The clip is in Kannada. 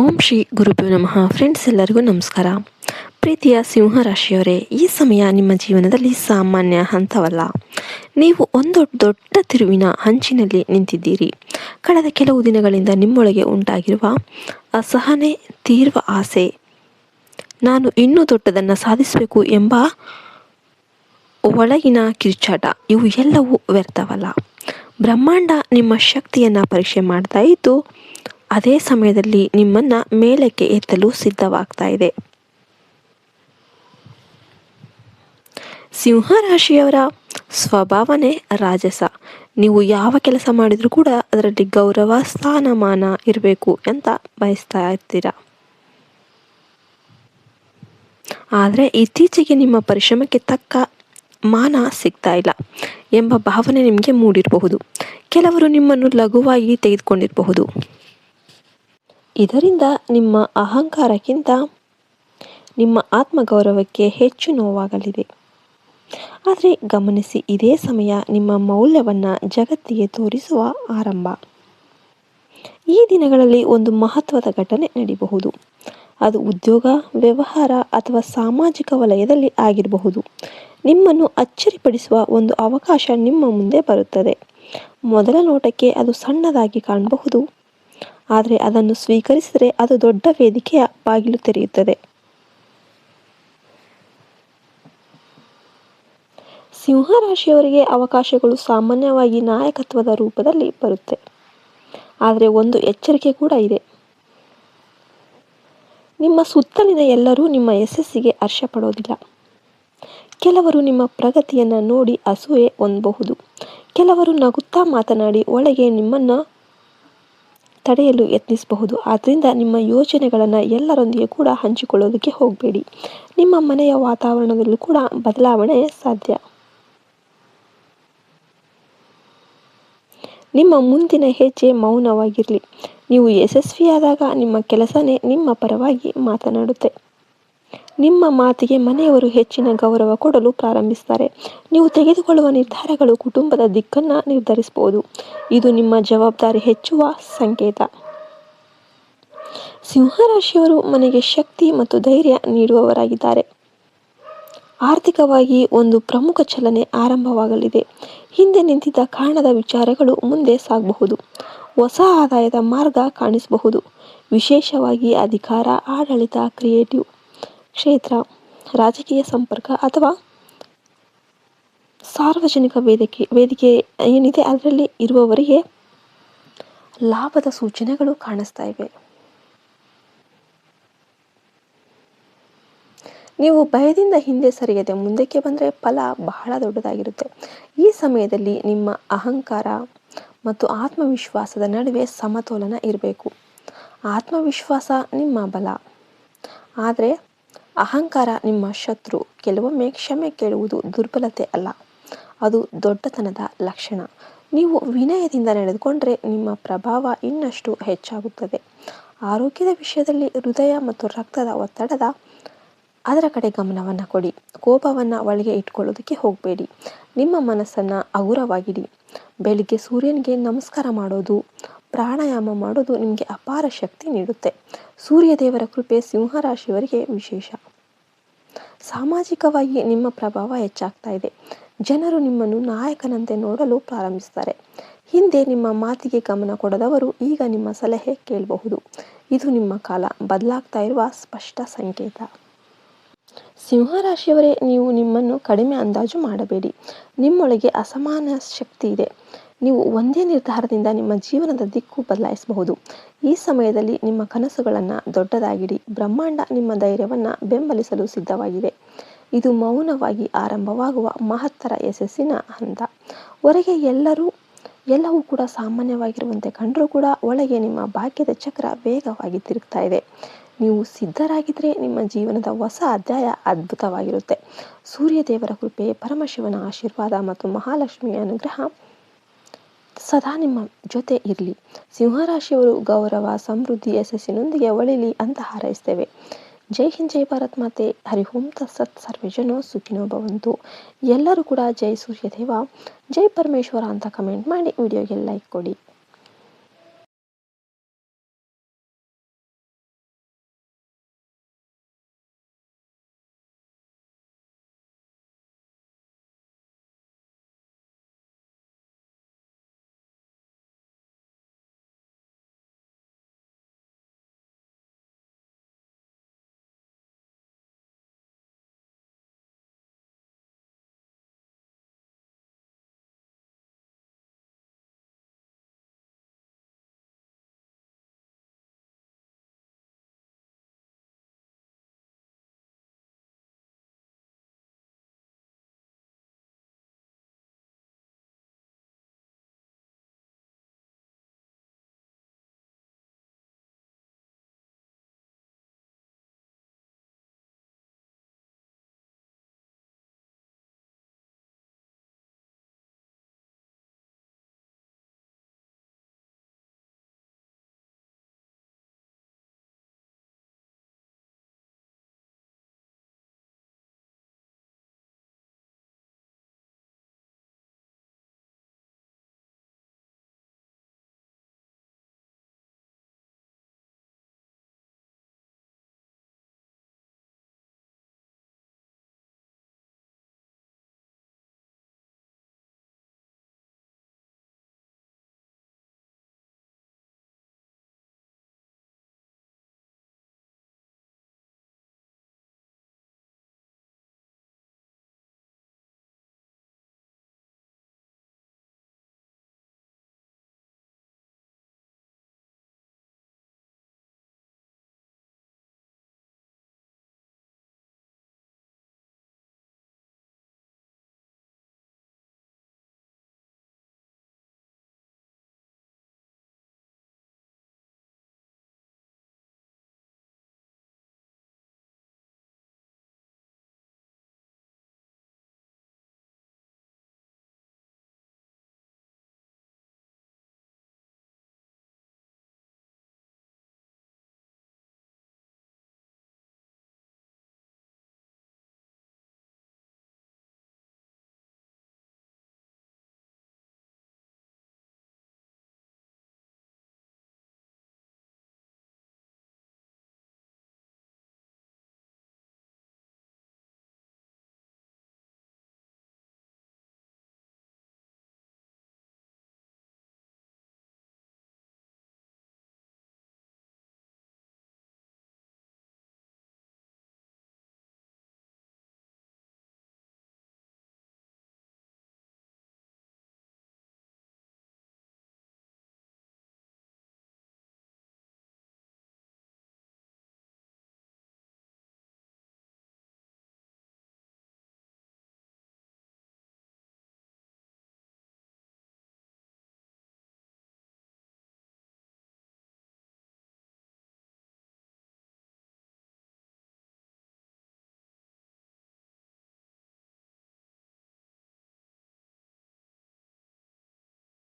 ಓಂ ಶ್ರೀ ಗುರುಭ್ಯೋ ನಮಃ. ಫ್ರೆಂಡ್ಸ್ ಎಲ್ಲರಿಗೂ ನಮಸ್ಕಾರ. ಪ್ರೀತಿಯ ಸಿಂಹರಾಶಿಯವರೇ, ಈ ಸಮಯ ನಿಮ್ಮ ಜೀವನದಲ್ಲಿ ಸಾಮಾನ್ಯ ಹಂತವಲ್ಲ. ನೀವು ಒಂದು ದೊಡ್ಡ ತಿರುವಿನ ಹಂಚಿನಲ್ಲಿ ನಿಂತಿದ್ದೀರಿ. ಕಳೆದ ಕೆಲವು ದಿನಗಳಿಂದ ನಿಮ್ಮೊಳಗೆ ಉಂಟಾಗಿರುವ ಅಸಹನೆ ತೀರ್ವ ಆಸೆ, ನಾನು ಇನ್ನೂ ದೊಡ್ಡದನ್ನು ಸಾಧಿಸಬೇಕು ಎಂಬ ಒಳಗಿನ ಕಿರುಚಾಟ, ಇವು ಎಲ್ಲವೂ ವ್ಯರ್ಥವಲ್ಲ. ಬ್ರಹ್ಮಾಂಡ ನಿಮ್ಮ ಶಕ್ತಿಯನ್ನು ಪರೀಕ್ಷೆ ಮಾಡ್ತಾ ಇದ್ದು ಅದೇ ಸಮಯದಲ್ಲಿ ನಿಮ್ಮನ್ನು ಮೇಲಕ್ಕೆ ಎತ್ತಲು ಸಿದ್ಧವಾಗ್ತಾ ಇದೆ. ಸಿಂಹ ರಾಶಿಯವರ ಸ್ವಭಾವನೆ ರಾಜಸ. ನೀವು ಯಾವ ಕೆಲಸ ಮಾಡಿದರೂ ಕೂಡ ಅದರಲ್ಲಿ ಗೌರವ, ಸ್ಥಾನಮಾನ ಇರಬೇಕು ಅಂತ ಬಯಸ್ತಾ ಇರ್ತೀರ? ಆದರೆ ಇತ್ತೀಚೆಗೆ ನಿಮ್ಮ ಪರಿಶ್ರಮಕ್ಕೆ ತಕ್ಕ ಮಾನ ಸಿಗ್ತಾ ಇಲ್ಲ ಎಂಬ ಭಾವನೆ ನಿಮಗೆ ಮೂಡಿರಬಹುದು. ಕೆಲವರು ನಿಮ್ಮನ್ನು ಲಘುವಾಗಿ ತೆಗೆದುಕೊಂಡಿರಬಹುದು. ಇದರಿಂದ ನಿಮ್ಮ ಅಹಂಕಾರಕ್ಕಿಂತ ನಿಮ್ಮ ಆತ್ಮಗೌರವಕ್ಕೆ ಹೆಚ್ಚು ನೋವಾಗಲಿದೆ. ಆದರೆ ಗಮನಿಸಿ ಇದೇ ಸಮಯ ನಿಮ್ಮ ಮೌಲ್ಯವನ್ನು ಜಗತ್ತಿಗೆ ತೋರಿಸುವ ಆರಂಭ. ಈ ದಿನಗಳಲ್ಲಿ ಒಂದು ಮಹತ್ವದ ಘಟನೆ ನಡೆಯಬಹುದು ಅದು ಉದ್ಯೋಗ, ವ್ಯವಹಾರ ಅಥವಾ ಸಾಮಾಜಿಕ ವಲಯದಲ್ಲಿ ಆಗಿರಬಹುದು. ನಿಮ್ಮನ್ನು ಅಚ್ಚರಿಪಡಿಸುವ ಒಂದು ಅವಕಾಶ ನಿಮ್ಮ ಮುಂದೆ ಬರುತ್ತದೆ. ಮೊದಲ ನೋಟಕ್ಕೆ ಅದು ಸಣ್ಣದಾಗಿ ಕಾಣಬಹುದು. ಆದರೆ ಅದನ್ನು ಸ್ವೀಕರಿಸಿದರೆ ಅದು ದೊಡ್ಡ ವೇದಿಕೆಯ ಬಾಗಿಲು ತೆರೆಯುತ್ತದೆ. ಸಿಂಹರಾಶಿಯವರಿಗೆ ಅವಕಾಶಗಳು ಸಾಮಾನ್ಯವಾಗಿ ನಾಯಕತ್ವದ ರೂಪದಲ್ಲಿ ಬರುತ್ತೆ. ಆದರೆ ಒಂದು ಎಚ್ಚರಿಕೆ ಕೂಡ ಇದೆ. ನಿಮ್ಮ ಸುತ್ತಲಿನ ಎಲ್ಲರೂ ನಿಮ್ಮ ಯಶಸ್ಸಿಗೆ ಹರ್ಷ ಕೆಲವರು ನಿಮ್ಮ ಪ್ರಗತಿಯನ್ನು ನೋಡಿ ಅಸೂಯೆ ಹೊಂದಬಹುದು. ಕೆಲವರು ನಗುತ್ತಾ ಮಾತನಾಡಿ, ಒಳಗೆ ನಿಮ್ಮನ್ನು ತಡೆಯಲು ಯತ್ನಿಸಬಹುದು. ಆದ್ದರಿಂದ ನಿಮ್ಮ ಯೋಚನೆಗಳನ್ನು ಎಲ್ಲರೊಂದಿಗೆ ಕೂಡ ಹಂಚಿಕೊಳ್ಳೋದಕ್ಕೆ ಹೋಗಬೇಡಿ. ನಿಮ್ಮ ಮನೆಯ ವಾತಾವರಣದಲ್ಲೂ ಕೂಡ ಬದಲಾವಣೆ ಸಾಧ್ಯ. ನಿಮ್ಮ ಮುಂದಿನ ಹೆಜ್ಜೆ ಮೌನವಾಗಿರಲಿ. ನೀವು ಯಶಸ್ವಿಯಾದಾಗ ನಿಮ್ಮ ಕೆಲಸನೇ ನಿಮ್ಮ ಪರವಾಗಿ ಮಾತನಾಡುತ್ತೆ. ನಿಮ್ಮ ಮಾತಿಗೆ ಮನೆಯವರು ಹೆಚ್ಚಿನ ಗೌರವ ಕೊಡಲು ಪ್ರಾರಂಭಿಸ್ತಾರೆ. ನೀವು ತೆಗೆದುಕೊಳ್ಳುವ ನಿರ್ಧಾರಗಳು ಕುಟುಂಬದ ದಿಕ್ಕನ್ನು ನಿರ್ಧರಿಸಬಹುದು. ಇದು ನಿಮ್ಮ ಜವಾಬ್ದಾರಿ ಹೆಚ್ಚುವ ಸಂಕೇತ. ಸಿಂಹರಾಶಿಯವರು ಮನೆಗೆ ಶಕ್ತಿ ಮತ್ತು ಧೈರ್ಯ ನೀಡುವವರಾಗಿದ್ದಾರೆ. ಆರ್ಥಿಕವಾಗಿ ಒಂದು ಪ್ರಮುಖ ಚಲನೆ ಆರಂಭವಾಗಲಿದೆ. ಹಿಂದೆ ನಿಂತಿದ್ದ ಕಾರಣದ ವಿಚಾರಗಳು ಮುಂದೆ ಸಾಗಬಹುದು. ಹೊಸ ಆದಾಯದ ಮಾರ್ಗ ಕಾಣಿಸಬಹುದು. ವಿಶೇಷವಾಗಿ ಅಧಿಕಾರ, ಆಡಳಿತ, ಕ್ರಿಯೇಟಿವ್. ಕ್ಷೇತ್ರ, ರಾಜಕೀಯ ಸಂಪರ್ಕ ಅಥವಾ ಸಾರ್ವಜನಿಕ ವೇದಿಕೆ ವೇದಿಕೆ ಏನಿದೆ ಅದರಲ್ಲಿ ಇರುವವರಿಗೆ ಲಾಭದ ಸೂಚನೆಗಳು ಕಾಣಿಸ್ತಾ ಇವೆ. ನೀವು ಭಯದಿಂದ ಹಿಂದೆ ಸರಿಯದೆ ಮುಂದಕ್ಕೆ ಬಂದರೆ ಫಲ ಬಹಳ ದೊಡ್ಡದಾಗಿರುತ್ತೆ. ಈ ಸಮಯದಲ್ಲಿ ನಿಮ್ಮ ಅಹಂಕಾರ ಮತ್ತು ಆತ್ಮವಿಶ್ವಾಸದ ನಡುವೆ ಸಮತೋಲನ ಇರಬೇಕು. ಆತ್ಮವಿಶ್ವಾಸ ನಿಮ್ಮ ಬಲ. ಆದರೆ ಅಹಂಕಾರ ನಿಮ್ಮ ಶತ್ರು. ಕೆಲವೊಮ್ಮೆ ಕ್ಷಮೆ ಕೇಳುವುದು ದುರ್ಬಲತೆ ಅಲ್ಲ. ಅದು ದೊಡ್ಡತನದ ಲಕ್ಷಣ. ನೀವು ವಿನಯದಿಂದ ನಡೆದುಕೊಂಡರೆ ನಿಮ್ಮ ಪ್ರಭಾವ ಇನ್ನಷ್ಟು ಹೆಚ್ಚಾಗುತ್ತದೆ. ಆರೋಗ್ಯದ ವಿಷಯದಲ್ಲಿ ಹೃದಯ ಮತ್ತು ರಕ್ತದ ಒತ್ತಡದ ಅದರ ಕಡೆ ಗಮನವನ್ನು ಕೊಡಿ. ಕೋಪವನ್ನು ಒಳಗೆ ಇಟ್ಕೊಳ್ಳೋದಕ್ಕೆ ಹೋಗಬೇಡಿ. ನಿಮ್ಮ ಮನಸ್ಸನ್ನು ಹಗುರವಾಗಿಡಿ. ಬೆಳಿಗ್ಗೆ ಸೂರ್ಯನಿಗೆ ನಮಸ್ಕಾರ ಮಾಡೋದು, ಪ್ರಾಣಾಯಾಮ ಮಾಡೋದು ನಿಮಗೆ ಅಪಾರ ಶಕ್ತಿ ನೀಡುತ್ತೆ. ಸೂರ್ಯದೇವರ ಕೃಪೆ ಸಿಂಹರಾಶಿಯವರಿಗೆ ವಿಶೇಷ. ಸಾಮಾಜಿಕವಾಗಿ ನಿಮ್ಮ ಪ್ರಭಾವ ಹೆಚ್ಚಾಗ್ತಾ ಇದೆ. ಜನರು ನಿಮ್ಮನ್ನು ನಾಯಕನಂತೆ ನೋಡಲು ಪ್ರಾರಂಭಿಸ್ತಾರೆ ಹಿಂದೆ ನಿಮ್ಮ ಮಾತಿಗೆ ಗಮನ ಕೊಡದವರು ಈಗ ನಿಮ್ಮ ಸಲಹೆ ಕೇಳಬಹುದು. ಇದು ನಿಮ್ಮ ಕಾಲ. ಬದಲಾಗ್ತಾ ಇರುವ ಸ್ಪಷ್ಟ ಸಂಕೇತ. ಸಿಂಹರಾಶಿಯವರೇ, ನೀವು ನಿಮ್ಮನ್ನು ಕಡಿಮೆ ಅಂದಾಜು ಮಾಡಬೇಡಿ. ನಿಮ್ಮೊಳಗೆ ಅಸಮಾನ ಶಕ್ತಿ ಇದೆ. ನೀವು ಒಂದೇ ನಿರ್ಧಾರದಿಂದ ನಿಮ್ಮ ಜೀವನದ ದಿಕ್ಕು ಬದಲಾಯಿಸಬಹುದು. ಈ ಸಮಯದಲ್ಲಿ ನಿಮ್ಮ ಕನಸುಗಳನ್ನು ದೊಡ್ಡದಾಗಿಡಿ, ಬ್ರಹ್ಮಾಂಡ ನಿಮ್ಮ ಧೈರ್ಯವನ್ನು ಬೆಂಬಲಿಸಲು ಸಿದ್ಧವಾಗಿದೆ. ಇದು ಮೌನವಾಗಿ ಆರಂಭವಾಗುವ ಮಹತ್ತರ ಯಶಸ್ಸಿನ ಹಂತ. ಹೊರಗೆ ಎಲ್ಲರೂ, ಎಲ್ಲವೂ ಕೂಡ ಸಾಮಾನ್ಯವಾಗಿರುವಂತೆ ಕಂಡರೂ ಕೂಡ ಒಳಗೆ ನಿಮ್ಮ ಭಾಗ್ಯದ ಚಕ್ರ ವೇಗವಾಗಿ ತಿರುಗ್ತಾ ಇದೆ. ನೀವು ಸಿದ್ಧರಾಗಿದ್ದರೆ ನಿಮ್ಮ ಜೀವನದ ಹೊಸ ಅಧ್ಯಾಯ ಅದ್ಭುತವಾಗಿರುತ್ತೆ. ಸೂರ್ಯದೇವರ ಕೃಪೆ, ಪರಮಶಿವನ ಆಶೀರ್ವಾದ ಮತ್ತು ಮಹಾಲಕ್ಷ್ಮಿಯ ಅನುಗ್ರಹ ಸದಾ ನಿಮ್ಮ ಜೊತೆ ಇರಲಿ. ಸಿಂಹರಾಶಿಯವರು ಗೌರವ, ಸಮೃದ್ಧಿ ಯಶಸ್ಸಿನೊಂದಿಗೆ ಒಳಿಲಿ ಅಂತ ಹಾರೈಸ್ತೇವೆ. ಜೈ ಹಿಂದ್, ಜೈ ಭಾರತ್ ಮಾತೆ. ಹರಿ ಓಂ ತತ್ಸತ್. ಸರ್ವಜನೋ ಸುಖಿನೋ ಭವಂತು. ಎಲ್ಲರೂ ಕೂಡ ಜೈ ಸೂರ್ಯದೇವ. ಜೈ ಪರಮೇಶ್ವರ ಅಂತ ಕಮೆಂಟ್ ಮಾಡಿ. ವಿಡಿಯೋಗೆ ಲೈಕ್ ಕೊಡಿ.